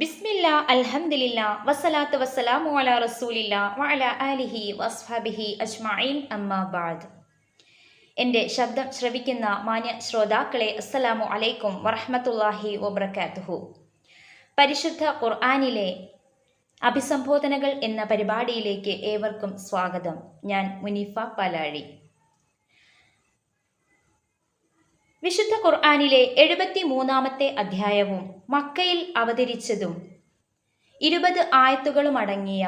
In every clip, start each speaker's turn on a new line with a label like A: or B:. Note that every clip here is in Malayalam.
A: ബിസ്മില്ല അൽഹംദില്ല വസ്സലാത്തു വസ്സലാമു അലാ റസൂലില്ല വഅല ആലിഹി വസ്ഹബിഹി അജ്മഈൻ. അമ്മാ ബാദ്. എന്റെ ശബ്ദം ശ്രവിക്കുന്ന മാന്യ ശ്രോതാക്കളെ അസ്സലാമു അലൈക്കും വറഹ്മത്തുള്ളാഹി വബറകാതുഹു. പരിശുദ്ധ ഖുർആാനിലെ അഭിസംബോധനകൾ എന്ന പരിപാടിയിലേക്ക് ഏവർക്കും സ്വാഗതം. ഞാൻ മുനീഫ പാലാഴി. വിശുദ്ധ ഖുർആാനിലെ എഴുപത്തി മൂന്നാമത്തെ അധ്യായവും മക്കയിൽ അവതരിച്ചതും ഇരുപത് ആയത്തുകളും അടങ്ങിയ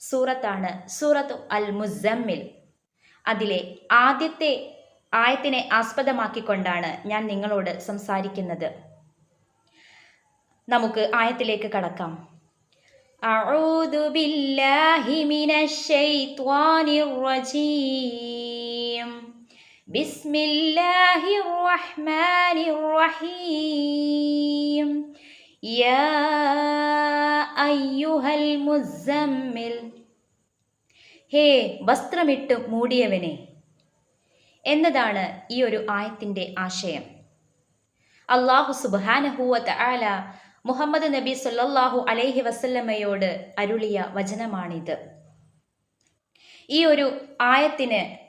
A: സൂറത്താണ് സൂറത്ത് അൽ മുസമ്മിൽ അതിലെ ആദ്യത്തെ ആയത്തിനെ ആസ്പദമാക്കിക്കൊണ്ടാണ് ഞാൻ നിങ്ങളോട് സംസാരിക്കുന്നത് നമുക്ക് ആയത്തിലേക്ക് കടക്കാം أعوذ بالله من الشيطان الرجيم ബിസ്മില്ലാഹിർ റഹ്മാനിർ റഹീം യാ അയ്യുഹൽ മുസമ്മിൽ ഹേ വസ്ത്രമിട്ട് മൂടിയവനെ. എന്നതാണ് ഈ ഒരു ആയത്തിന്റെ ആശയം. അള്ളാഹു സുബാനഹുവത്ത് ആല മുഹമ്മദ് നബി സല്ലാഹു അലൈഹി വസല്ലമ്മയോട് അരുളിയ വചനമാണിത്. ഈ ഒരു ആയത്തിന്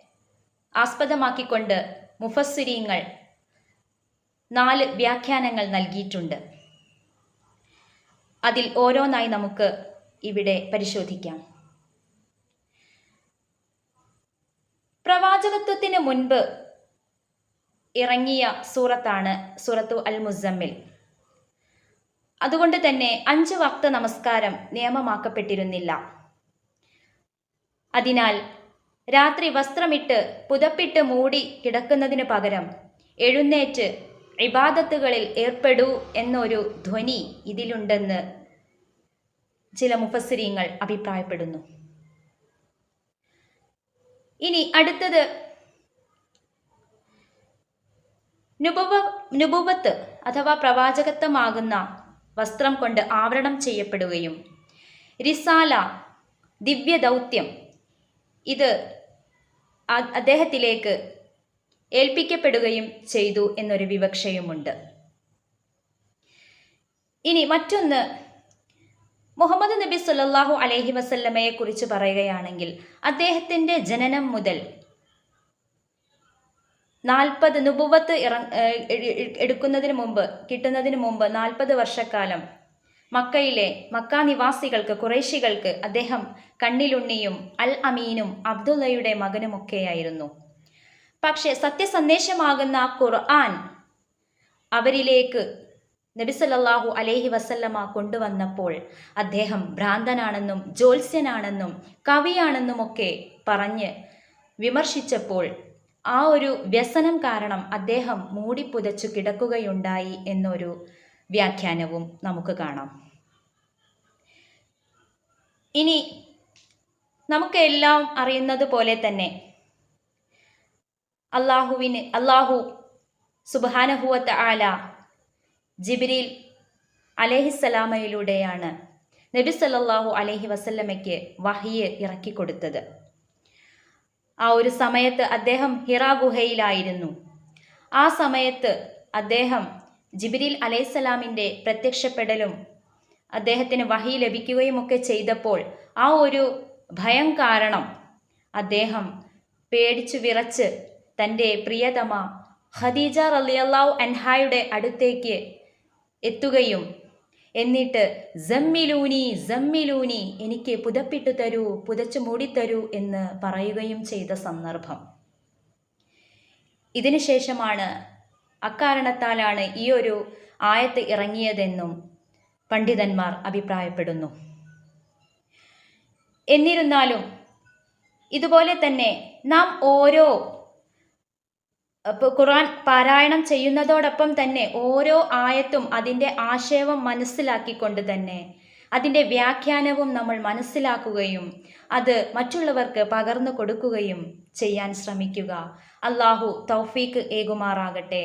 A: ആസ്പദമാക്കിക്കൊണ്ട് മുഫസ്സിരീങ്ങൾ നാല് വ്യാഖ്യാനങ്ങൾ നൽകിയിട്ടുണ്ട്. അതിൽ ഓരോന്നായി നമുക്ക് ഇവിടെ പരിശോധിക്കാം. പ്രവാചകത്വത്തിന് മുൻപ് ഇറങ്ങിയ സൂറത്താണ് സൂറത്തു അൽ മുസമ്മിൽ അതുകൊണ്ട് തന്നെ അഞ്ച് വക്ത നമസ്കാരം നിയമമാക്കപ്പെട്ടിരുന്നില്ല. അതിനാൽ രാത്രി വസ്ത്രമിട്ട് പുതപ്പിട്ട് മൂടി കിടക്കുന്നതിന് പകരം എഴുന്നേറ്റ് ഇബാദത്തുകളിൽ ഏർപ്പെടൂ എന്നൊരു ധ്വനി ഇതിലുണ്ടെന്ന് ചില മുഫസ്സിരിങ്ങൾ അഭിപ്രായപ്പെടുന്നു. ഇനി അടുത്തത് നുപവ നുബുവത്ത് അഥവാ പ്രവാചകത്വമാകുന്ന വസ്ത്രം കൊണ്ട് ആവരണം ചെയ്യപ്പെടുകയും റിസാല ദിവ്യദൗത്യം ഇത് അദ്ദേഹത്തിലേക്ക് ഏൽപ്പിക്കപ്പെടുകയും ചെയ്തു എന്നൊരു വിവക്ഷയുമുണ്ട്. ഇനി മറ്റൊന്ന് മുഹമ്മദ് നബി സുല്ലാഹു അലഹി വസല്ലമയെ കുറിച്ച് പറയുകയാണെങ്കിൽ അദ്ദേഹത്തിന്റെ ജനനം മുതൽ നാൽപ്പത് നുപുവത്ത് ഇറ എടുക്കുന്നതിന് മുമ്പ് കിട്ടുന്നതിന് മുമ്പ് നാൽപ്പത് വർഷക്കാലം മക്കയിലെ മക്ക നിവാസികൾക്ക് കുറേശികൾക്ക് അദ്ദേഹം കണ്ണിലുണ്ണിയും അൽ അമീനും അബ്ദുള്ളയുടെ മകനുമൊക്കെയായിരുന്നു. പക്ഷേ സത്യസന്ദേശമാകുന്ന ഖുർആൻ അവരിലേക്ക് നബിസല്ലാഹു അലേഹി വസല്ലമ കൊണ്ടുവന്നപ്പോൾ അദ്ദേഹം ഭ്രാന്തനാണെന്നും ജ്യോത്സ്യനാണെന്നും കവിയാണെന്നുമൊക്കെ പറഞ്ഞ് വിമർശിച്ചപ്പോൾ ആ ഒരു വ്യസനം കാരണം അദ്ദേഹം മൂടിപ്പുതച്ചു കിടക്കുകയുണ്ടായി എന്നൊരു വ്യാഖ്യാനവും നമുക്ക് കാണാം. ഇനി നമുക്ക് എല്ലാം അറിയുന്നത് പോലെ തന്നെ അള്ളാഹുവിന് അള്ളാഹു സുബാനഹുവത്ത് ആല ജിബിരിൽ അലേഹിസലാമയിലൂടെയാണ് നബി സല്ലാഹു അലഹി വസല്ലമയ്ക്ക് വഹിയ് ഇറക്കിക്കൊടുത്തത് ആ ഒരു സമയത്ത് അദ്ദേഹം ഹിറ ഗുഹയിലായിരുന്നു ആ സമയത്ത് അദ്ദേഹം ജിബിരിൽ അലൈസലാമിന്റെ പ്രത്യക്ഷപ്പെടലും അദ്ദേഹത്തിന് വഹി ലഭിക്കുകയും ഒക്കെ ചെയ്തപ്പോൾ ആ ഒരു ഭയം കാരണം അദ്ദേഹം പേടിച്ചു വിറച്ച് തന്റെ പ്രിയതമ ഖദീജ റലിയല്ലാവ് അൻഹായുടെ അടുത്തേക്ക് എത്തുകയും എന്നിട്ട് ജമ്മിലൂനി ജമ്മിലൂനി എനിക്ക് പുതപ്പിട്ടു തരൂ പുതച്ചു മൂടിത്തരൂ എന്ന് പറയുകയും ചെയ്ത സന്ദർഭം. ഇതിനുശേഷമാണ് അക്കാരണത്താലാണ് ഈ ഒരു ആയത്ത് ഇറങ്ങിയതെന്നും പണ്ഡിതന്മാർ അഭിപ്രായപ്പെടുന്നു. എന്നിരുന്നാലും ഇതുപോലെ തന്നെ നാം ഓരോ ഖുർആൻ പാരായണം ചെയ്യുന്നതോടൊപ്പം തന്നെ ഓരോ ആയത്തും അതിന്റെ ആശയവും മനസ്സിലാക്കിക്കൊണ്ട് തന്നെ അതിന്റെ വ്യാഖ്യാനവും നമ്മൾ മനസ്സിലാക്കുകയും അത് മറ്റുള്ളവർക്ക് പകർന്നു കൊടുക്കുകയും ചെയ്യാൻ ശ്രമിക്കുക. അള്ളാഹു തൗഫീക്ക് ഏകുമാറാകട്ടെ.